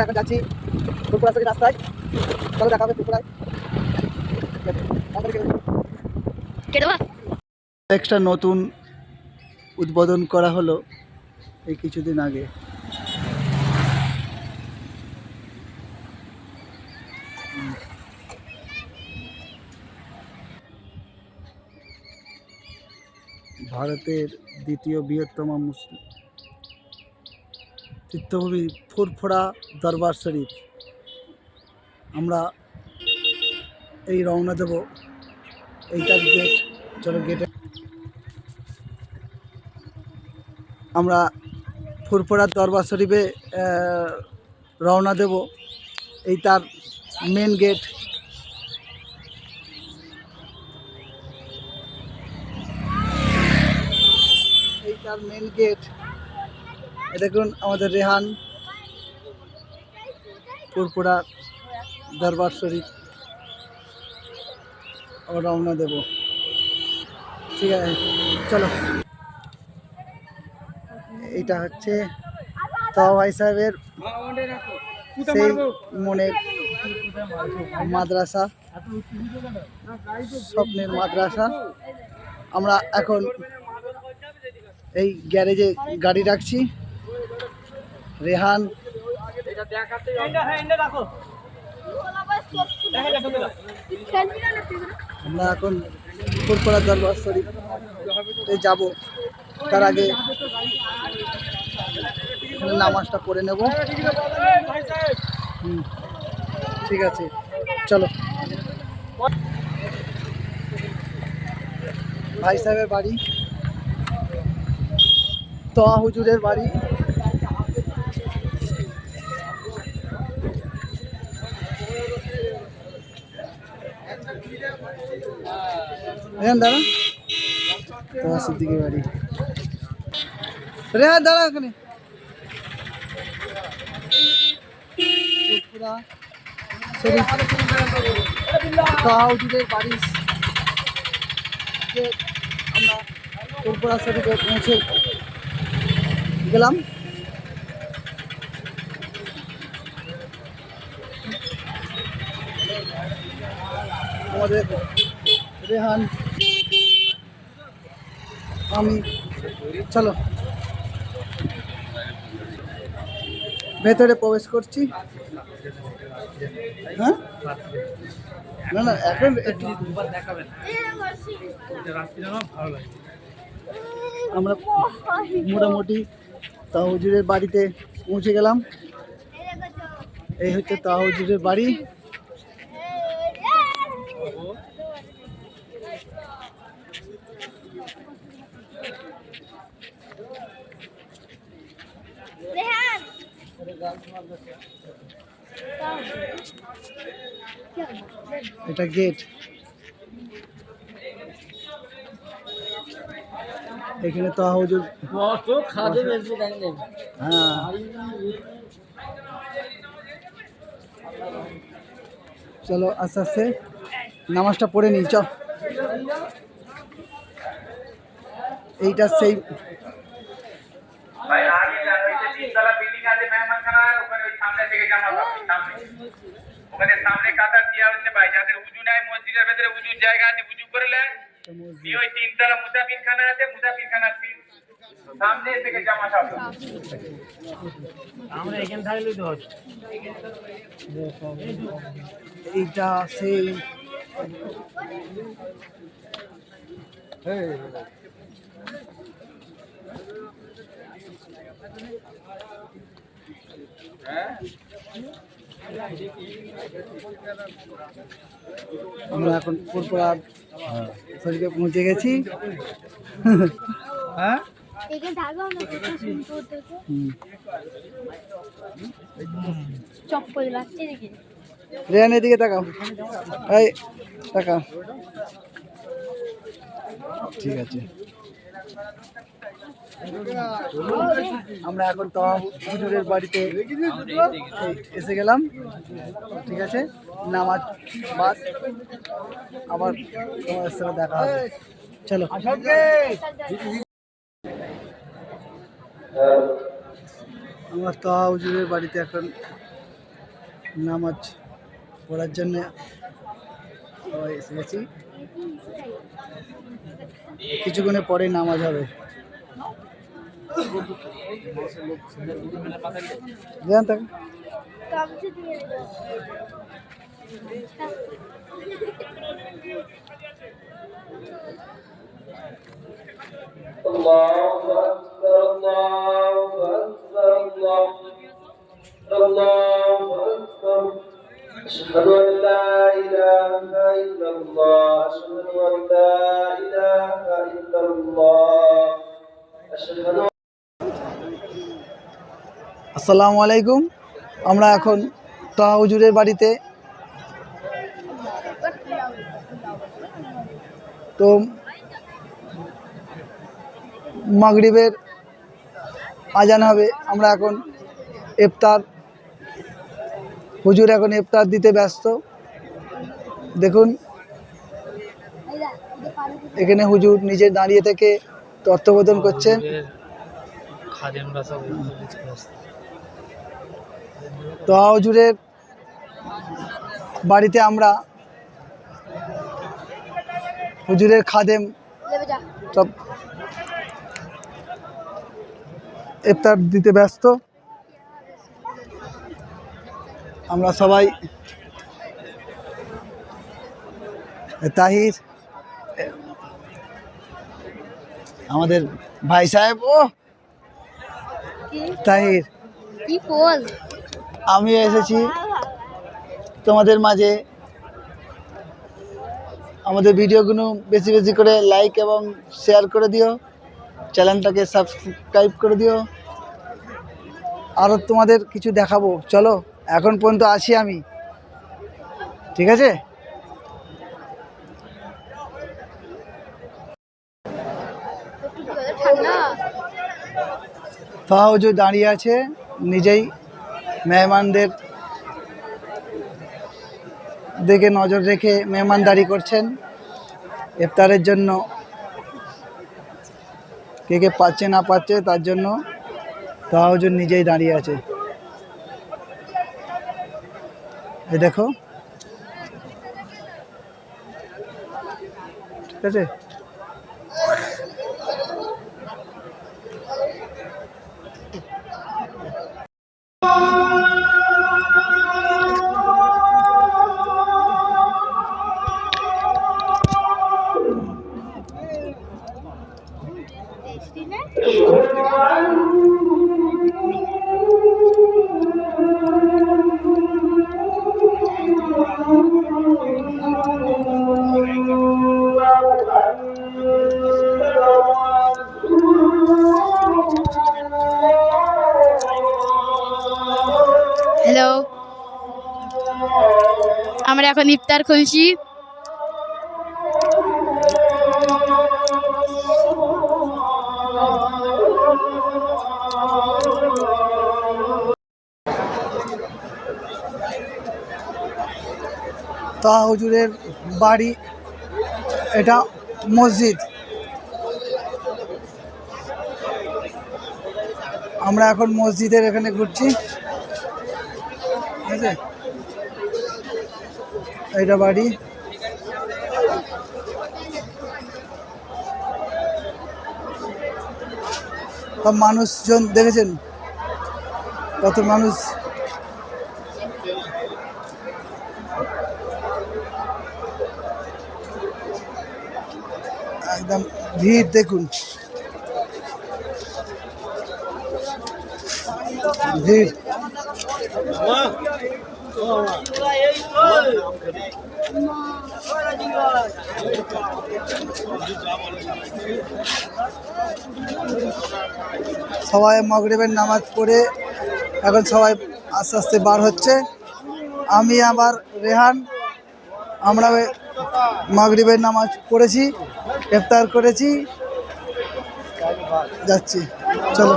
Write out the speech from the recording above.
আমরা এখন যাচ্ছি ফুলপুরা থেকে রাস্তায়। চলো দেখা হবে ফুলপুরায় একটা নতুন উদ্বোধন করা হলো এই কিছুদিন আগে। ভারতের দ্বিতীয় বৃহত্তম মুসলিম তীর্থভূমি ফুরফুরা দরবার শরীফ। আমরা এই রওনা দেব এইটার গেট চলো গেটে আমরা ফুরফুরা দরবার শরীফে রওনা দেব। এই তার মেন গেট এই তার মেন গেট দেখুন আমাদের রেহান ফুরফুরা দরবার শরীফ রওনা দেব। ঠিক আছে, চলো। এইটা হচ্ছে তাওয়াই সাহেবের সেই মনের মাদ্রাসা, স্বপ্নের মাদ্রাসা। আমরা এখন এই গ্যারেজে গাড়ি রাখছি। রেহান। আমরা এখন ফুরফুরা দরবার শরীফে যাব। তার আগে নামাজটা পড়ে নেব। ঠিক আছে, চলো। ভাই সাহেবের বাড়ি, তোয়া হুজুরের বাড়ি। রেহান দাঁড়া। তোয়া সিদ্দিকের বাড়ি। রেহান দাঁড়া ওখানে হুজুরের বাড়ি। আমরা ফুরফুরা শরীফে পৌঁছে গেলাম। আমাদের রেহান। আমি। চলো। ভেতরে প্রবেশ করছি। হ্যাঁ? না না, এখন আমরা মোটামুটি তাহুজুরের বাড়িতে পৌঁছে গেলাম। এই হচ্ছে তাহুজুরের বাড়ি। এটা গেট এখানে তো হুজুর কত খাদে বেজে তাহুজুর হ্যাঁ। চলো আস্তে আস্তে নামাজটা পড়ে নিই চল এইটা সেই ভাই আগে যাবে যে তিনতলা বিল্ডিং আছে মেহমানখানা ওখানে ওই সামনে থেকে জামা পাবেন সামনে ওখানে সামনে কাতার দেওয়া হচ্ছে ভাই যাদের উজু নাই মসজিদের ভেতরে উজুর জায়গা আছে উজু করলেন দিয়ে ওই তিনতলা মুসাফির খানা আছে মুসাফির খানা সামনে থেকে জামা পাবেন এইটা সেই আমরা এখন ফুরপুরা শরীরে পৌঁছে গেছি। হ্যাঁ? রেহান এদিকে তাকাও। এই তাকাও। ঠিক আছে। আমরা এখন তো হুজুরের বাড়িতে এসে গেলাম। ঠিক আছে? নামাজ বাদ। আবার তোমাদের সাথে দেখা হবে। চলো। আমার তো হুজুরের বাড়িতে এখন নামাজ পড়ার জন্য এসে গেছি। কিছুক্ষণে পরে নামাজ হবে। জান থাক গামছা আসসালামু আলাইকুম। আমরা এখন তাহা হুজুরের বাড়িতে। তো মাগরিবের আজান হবে। আমরা এখন ইফতার হুজুর এখন ইফতার দিতে ব্যস্ত। দেখুন, এখানে হুজুর নিজে দাঁড়িয়ে থেকে তত্ত্বাবধান করছেন। খাদেমরা সব তো হুজুরের বাড়িতে আমরা হুজুরের খাদেম সব ইফতার দিতে ব্যস্ত। আমরা সবাই তাহির। আমাদের ভাই সাহেব ও তাহির। কি আমি এসেছি। তোমাদের মাঝে আমাদের ভিডিওগুলো বেশি বেশি করে লাইক এবং শেয়ার করে দিও। চ্যানেলটাকে সাবস্ক্রাইব করে দিও। আরও তোমাদের কিছু দেখাবো। চলো, এখন পর্যন্ত আছি আমি। ঠিক আছে? ফাহাউজু দাঁড়িয়ে আছে, নিজেই মেহমানদের দিকে নজর রেখে মেহমানদারি করছেন। ইফতারের জন্য কে কে পাচ্ছে না পাচ্ছে তার জন্য ফাহাউজুর নিজেই দাঁড়িয়ে আছে। এ দেখো। ঠিক আছে? টেস্টি না হ্যালো আমরা এখন ইফতার খুলছি তাহা হুজুরের বাড়ি, এটা মসজিদ। আমরা এখন মসজিদের এখানে ঘুরছি। ঠিক আছে? এটা বাড়ি। মানুষজন দেখেছেন? কত মানুষ একদম ভিড় দেখুন। ভিড়। সবাই মগরিবের নামাজ পড়ে এখন সবাই আস্তে আস্তে বার হচ্ছে। আমি আবার রেহান আমরা মাগরিবের নামাজ পড়েছি। ইফতার করেছি। যাচ্ছি চলো।